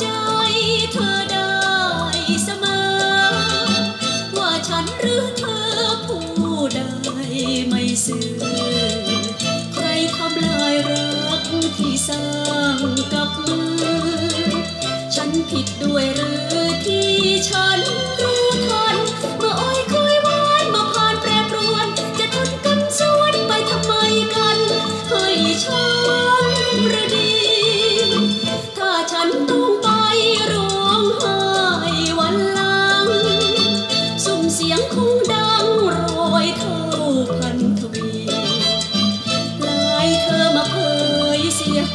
ใจเธอได้เสมอ ว่าฉันหรือเธอผู้ใดไม่ซื่อ ใครทำลายรักที่สร้างกับมือ ฉันผิดด้วยหรือที่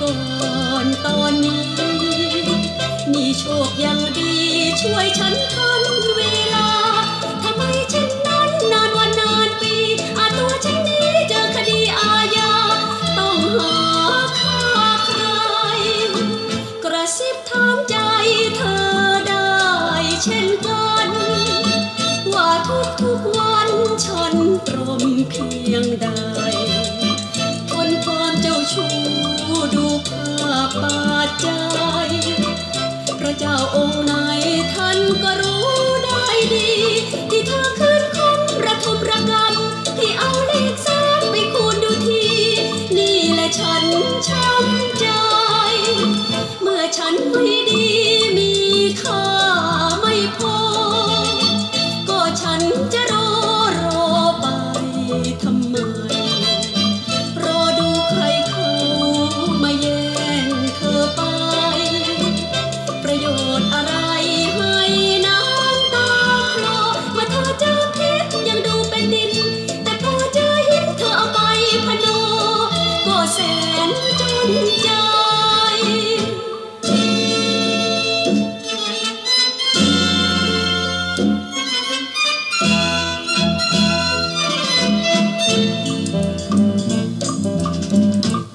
ก่อนตอนนี้ นี่โชคยังดีช่วยฉันทันเวลาทำไมฉันนั้นนานวันนานปีอาตัวฉันนี้เจอคดีอาญาต้องหาค่าใคร กระซิบถามใจเธอได้เช่นกัน ว่าทุกทุกวันฉันตรม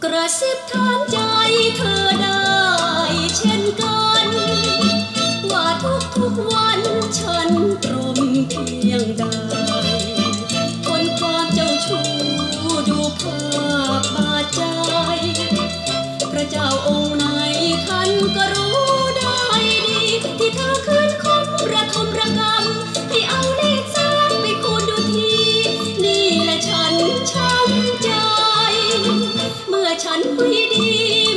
กระซิบถามใจเธอได้เช่นกัน ว่าทุกทุวันฉันตรว 回忆里。